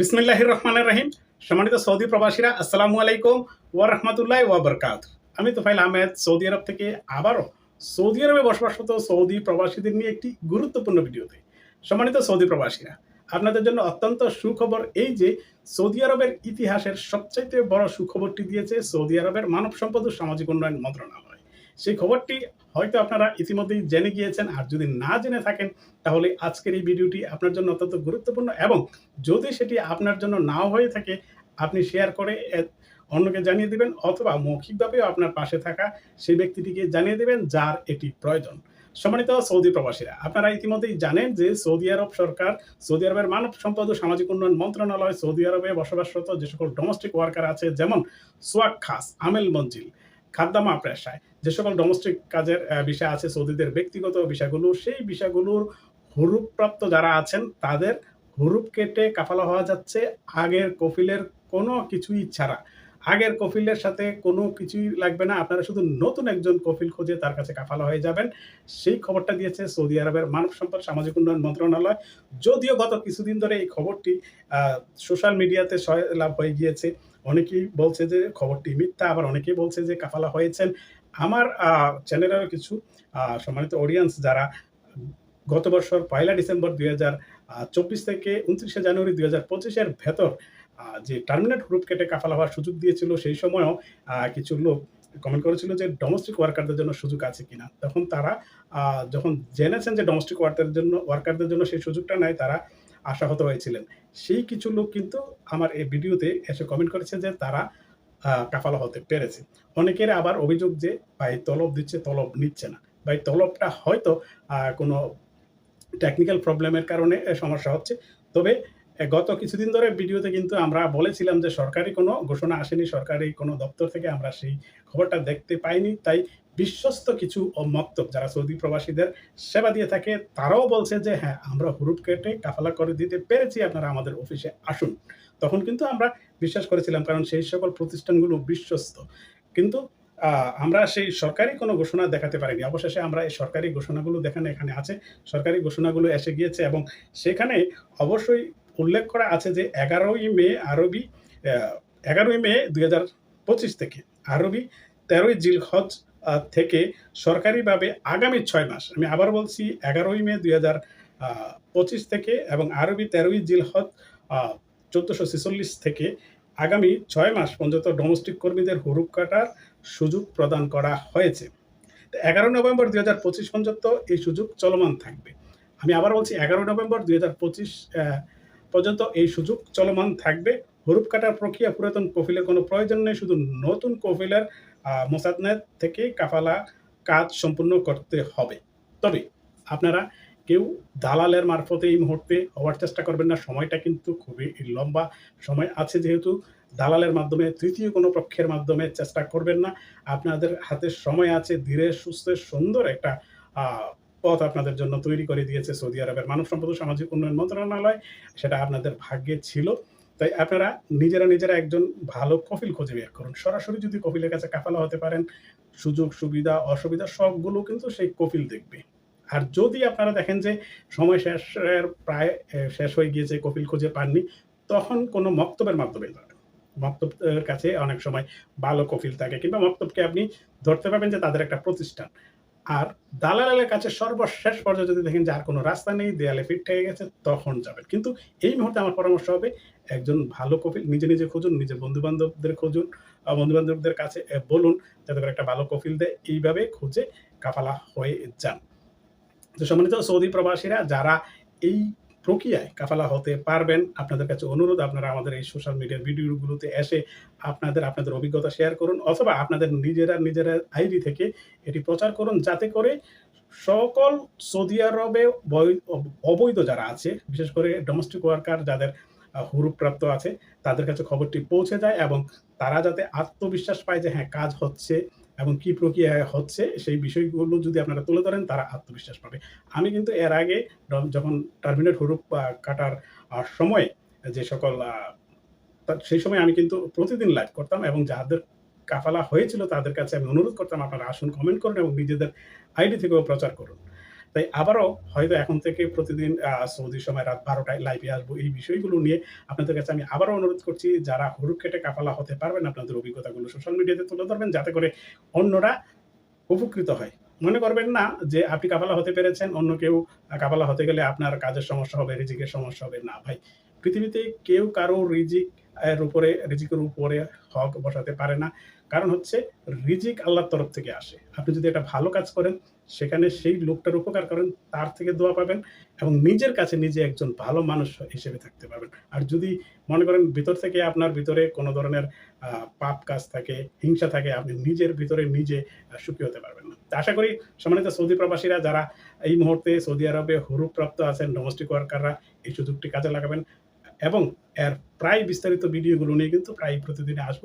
বিসমিল্লাহির রহমানের রহিম। সম্মানিত সৌদি প্রবাসীরা, আসসালামু আলাইকুম ওয়া রাহমাতুল্লাহি ওয়া বারাকাত আমি তোফাইল আহমেদ, সৌদি আরব থেকে আবারও সৌদি আরবে বসবাসরত সৌদি প্রবাসীদের নিয়ে একটি গুরুত্বপূর্ণ ভিডিওতে সম্মানিত সৌদি প্রবাসীরা, আপনাদের জন্য অত্যন্ত সুখবর এই যে সৌদি আরবের ইতিহাসের সবচাইতে বড় সুখবরটি দিয়েছে সৌদি আরবের মানব সম্পদ ও সামাজিক উন্নয়ন মন্ত্রণালয়। সেই খবরটি হয়তো আপনারা ইতিমধ্যেই জেনে গিয়েছেন। আর যদি না জেনে থাকেন, তাহলে আজকের এই ভিডিওটি আপনার জন্য অত্যন্ত গুরুত্বপূর্ণ এবং যদি সেটি আপনার জন্য নাও হয়ে থাকে, আপনি শেয়ার করে অন্যকে জানিয়ে দিবেন অথবা মৌখিকভাবেও আপনার পাশে থাকা সেই ব্যক্তিটিকে জানিয়ে দিবেন যার এটি প্রয়োজন। সম্মানিত সৌদি প্রবাসীরা, আপনারা ইতিমধ্যেই জানেন যে সৌদি আরব সরকার, সৌদি আরবের মানব সম্পদ ও সামাজিক উন্নয়ন মন্ত্রণালয় সৌদি আরবে বসবাসরত যে সকল ডোমেস্টিক ওয়ার্কার আছে, যেমন সোয়াক খাস, আমেল মঞ্জিল খাদ্দামা পেশায়। যে সকল ডোমেস্টিক কাজের বিষয় আছে, সৌদিদের ব্যক্তিগত বিষয়গুলো, সেই বিষয়গুলোর হুরুপপ্রাপ্ত যারা আছেন, তাদের হুরুপ কেটে কাফালা হওয়া যাচ্ছে। আগের কফিলের কোনো কিছুই ছাড়া আগের কফিলের সাথে কোনো কিছুই লাগবে না। আপনারা শুধু নতুন একজন কফিল খুঁজে তার কাছে কাফালা হয়ে যাবেন। সেই খবরটা দিয়েছে সৌদি আরবের মানব সম্পদ সামাজিক উন্নয়ন মন্ত্রণালয়। যদিও গত কিছুদিন ধরে এই খবরটি সোশ্যাল মিডিয়াতে সয় লাভ হয়ে গিয়েছে। অনেকেই বলছে যে খবরটি মিথ্যা, আবার অনেকেই বলছে যে কাফালা হয়েছেন। আমার চ্যানেলেরও কিছু সম্মানিত অডিয়েন্স যারা গত বছর পয়লা ডিসেম্বর দুই চব্বিশ থেকে উনত্রিশে জানুয়ারি দুই হাজার পঁচিশের ভেতর যে টার্মিনেট গ্রুপ কেটে কাফাল হওয়ার সুযোগ দিয়েছিল, সেই সময়ও কিছু লোক কমেন্ট করেছিল যে ডোমেস্টিক ওয়ার্কারদের জন্য সুযোগ আছে কিনা। তখন তারা যখন জেনেছেন যে ডোমেস্টিক ওয়ার্কারদের জন্য ওয়ার্কারদের জন্য সেই সুযোগটা নাই, তারা আশাহত হয়েছিলেন। সেই কিছু লোক কিন্তু আমার এই ভিডিওতে এসে কমেন্ট করেছে যে তারা কাফালা হতে পেরেছে। অনেকের আবার অভিযোগ যে, ভাই, তলব দিচ্ছে, তলব নিচ্ছে না। ভাই, তলবটা হয়তো কোনো টেকনিক্যাল প্রবলেমের কারণে সমস্যা হচ্ছে। তবে গত কিছুদিন ধরে ভিডিওতে কিন্তু আমরা বলেছিলাম যে সরকারি কোনো ঘোষণা আসেনি, সরকারি কোনো দপ্তর থেকে আমরা সেই খবরটা দেখতে পাইনি। তাই বিশ্বস্ত কিছু মক্তব যারা সৌদি প্রবাসীদের সেবা দিয়ে থাকে, তারাও বলছে যে হ্যাঁ আমরা হুরুপ কেটে কাফালা করে দিতে পেরেছি, আপনারা আমাদের অফিসে আসুন। তখন কিন্তু আমরা বিশ্বাস করেছিলাম, কারণ সেই সকল প্রতিষ্ঠানগুলো বিশ্বস্ত। কিন্তু আমরা সেই সরকারি কোনো ঘোষণা দেখাতে পারিনি। অবশেষে আমরা এই সরকারি ঘোষণাগুলো দেখানো এখানে আছে, সরকারি ঘোষণাগুলো এসে গিয়েছে এবং সেখানে অবশ্যই উল্লেখ করা আছে যে এগারোই মে আরবি এগারোই মে দুই পঁচিশ থেকে আরবি তেরোই জিলহজ আহ, থেকে সরকারিভাবে আগামী ছয় মাস আমি আবার বলছি এগারোই মে দুই পঁচিশ থেকে এবং আরবি তেরোই জিল জিলহজ চোদ্দোশো ছেচল্লিশ থেকে আগামী ছয় মাস পর্যন্ত ডোমেস্টিক কর্মীদের হুরুপ কাটার সুযোগ প্রদান করা হয়েছে। এগারো নভেম্বর দুই হাজার পঁচিশ পর্যন্ত এই সুযোগ চলমান থাকবে। আমি আবার বলছি এগারো নভেম্বর দুই হাজার পঁচিশ পর্যন্ত এই সুযোগ চলমান থাকবে। হরুপ কাটার প্রক্রিয়া পুরাতন কফিলের কোনো প্রয়োজন নেই, শুধু নতুন কফিলের মোসাদনেত থেকে কাফালা কাজ সম্পূর্ণ করতে হবে। তবে আপনারা কেউ দালালের মারফতে এই মুহূর্তে হওয়ার চেষ্টা করবেন না, সময়টা কিন্তু খুবই লম্বা সময় আছে যেহেতু দালালের মাধ্যমে, তৃতীয় কোনো পক্ষের মাধ্যমে চেষ্টা করবেন না। আপনাদের হাতে সময় আছে, ধীরে সুস্থে সুন্দর একটা পথ আপনাদের জন্য তৈরি করে দিয়েছে সৌদি আরবের মানব সম্পদ ও সামাজিক উন্নয়ন মন্ত্রণালয়। সেটা আপনাদের ভাগ্যে ছিল। তাই আপনারা নিজেরা নিজেরা একজন ভালো কফিল খুঁজে বের করুন। সরাসরি যদি কফিলের কাছে কাফালা হতে পারেন, সুযোগ, সুবিধা, অসুবিধা সবগুলো কিন্তু সেই কফিল দেখবে। আর যদি আপনারা দেখেন যে সময় শেষের প্রায় শেষ হয়ে গিয়েছে, কফিল খুঁজে পাননি, তখন কোনো মক্তবের মাধ্যমে মক্তবের কাছে অনেক সময় ভালো কফিল থাকে কিংবা মক্তবকে আপনি ধরতে পারবেন যে তাদের একটা প্রতিষ্ঠান। আর দালালের কাছে সর্বশেষ পর্যায়ে যদি দেখেন যে আর কোনো রাস্তা নেই, দেয়ালে ফিট হয়ে গেছে, তখন যাবেন। কিন্তু এই মুহূর্তে আমার পরামর্শ হবে একজন ভালো কফিল, নিজে নিজে খুঁজুন নিজের বন্ধু বান্ধবদের খুঁজুন বন্ধু বান্ধবদের কাছে বলুন, যাতে করে একটা ভালো কফিল দেয়। এইভাবে খুঁজে কাফালা হয়ে যান। তো সম্মানিত সৌদি প্রবাসীরা, যারা এই প্রক্রিয়ায় কাফালা হতে পারবেন। আপনাদের কাছে অনুরোধ, আপনারা আমাদের এই সোশ্যাল মিডিয়ার ভিডিওগুলোতে এসে আপনাদের আপনাদের অভিজ্ঞতা শেয়ার করুন অথবা আপনাদের নিজেরা নিজেরা আইডি থেকে এটি প্রচার করুন যাতে করে সকল সৌদি আরবে অবৈধ যারা আছে, বিশেষ করে ডোমেস্টিক ওয়ার্কার যাদের হুরুপ্রাপ্ত আছে, তাদের কাছে খবরটি পৌঁছে যায় এবং তারা যাতে আত্মবিশ্বাস পায় যে হ্যাঁ কাজ হচ্ছে। এবং কি প্রক্রিয়া হচ্ছে সেই বিষয়গুলো যদি আপনারা তুলে ধরেন, তারা আত্মবিশ্বাস পাবে। আমি কিন্তু এর আগে যখন টার্মিনেট হরুপ কাটার সময় যে সকল সেই সময় আমি কিন্তু প্রতিদিন লাইভ করতাম এবং যাদের কাফালা হয়েছিল তাদের কাছে আমি অনুরোধ করতাম, আপনারা আসুন কমেন্ট করুন এবং নিজেদের আইডি থেকেও প্রচার করুন। তাই আবারও হয়তো এখন থেকে প্রতিদিন সৌদি সময় রাত বারোটায় লাইভে আসব। এই বিষয়গুলো নিয়ে আপনাদের কাছে আমি আবারও অনুরোধ করছি যারা হুরুপ কেটে কাফালা হতে পারবেন আপনাদের অভিজ্ঞতাগুলো সোশ্যাল মিডিয়াতে তুলে ধরবেন যাতে করে অন্যরা উপকৃত হয়। মনে করবেন না যে আপনি কাফালা হতে পেরেছেন, অন্য কেউ আ কাফালা হতে গেলে আপনার কাজের সমস্যা হবে, রিজিকের সমস্যা হবে। না ভাই। পৃথিবীতে কেউ কারও রিজিক এর উপরে রিজিকের উপরে হক বসাতে পারে না। কারণ হচ্ছে রিজিক আল্লাহর তরফ থেকে আসে। আপনি যদি একটা ভালো কাজ করেন, সেখানে সেই লোকটার উপকার করেন, তার থেকে দোয়া পাবেন এবং নিজের কাছে নিজে একজন ভালো মানুষ হিসেবে থাকতে পারবেন। আর যদি মনে করেন ভিতর থেকে আপনার ভিতরে কোন ধরনের পাপ কাজ থাকে, হিংসা থাকে, আপনি নিজের ভিতরে নিজে সুখী হতে পারবেন না। আশা করি সম্মানিত সৌদি প্রবাসীরা যারা এই মুহূর্তে সৌদি আরবে হুরুপ প্রাপ্ত আছেন, ডোমেস্টিক ওয়ার্কাররা এই সুযোগটি কাজে লাগাবেন এবং এর প্রায় বিস্তারিত ভিডিওগুলো নিয়ে কিন্তু প্রায় প্রতিদিনে আসব।